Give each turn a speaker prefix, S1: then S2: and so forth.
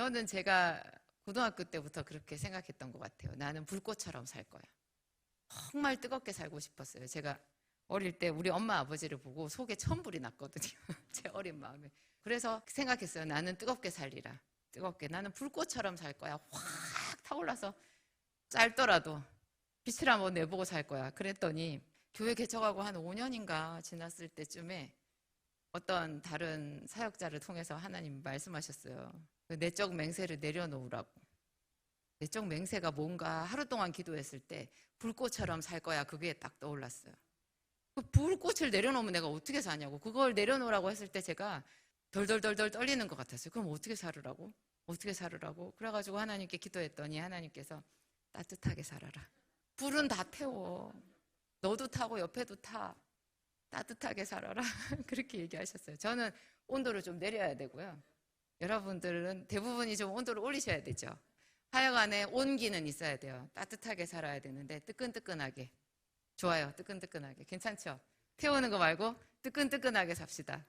S1: 저는 제가 고등학교 때부터 그렇게 생각했던 것 같아요. 나는 불꽃처럼 살 거야. 정말 뜨겁게 살고 싶었어요. 제가 어릴 때 우리 엄마 아버지를 보고 속에 천불이 났거든요. 제 어린 마음에. 그래서 생각했어요. 나는 뜨겁게 살리라. 뜨겁게. 나는 불꽃처럼 살 거야. 확 타올라서 짧더라도 빛을 한번 내보고 살 거야. 그랬더니 교회 개척하고 한 5년인가 지났을 때쯤에 어떤 다른 사역자를 통해서 하나님 말씀하셨어요. 그 내적 맹세를 내려놓으라고. 내적 맹세가 뭔가 하루 동안 기도했을 때 불꽃처럼 살 거야. 그게 딱 떠올랐어요. 그 불꽃을 내려놓으면 내가 어떻게 사냐고. 그걸 내려놓으라고 했을 때 제가 덜덜덜덜 떨리는 것 같았어요. 그럼 어떻게 살으라고? 어떻게 살으라고? 그래가지고 하나님께 기도했더니 하나님께서 따뜻하게 살아라. 불은 다 태워. 너도 타고 옆에도 타. 따뜻하게 살아라. 그렇게 얘기하셨어요. 저는 온도를 좀 내려야 되고요. 여러분들은 대부분이 좀 온도를 올리셔야 되죠. 하여간에 온기는 있어야 돼요. 따뜻하게 살아야 되는데 뜨끈뜨끈하게. 좋아요. 뜨끈뜨끈하게. 괜찮죠? 태우는 거 말고 뜨끈뜨끈하게 삽시다.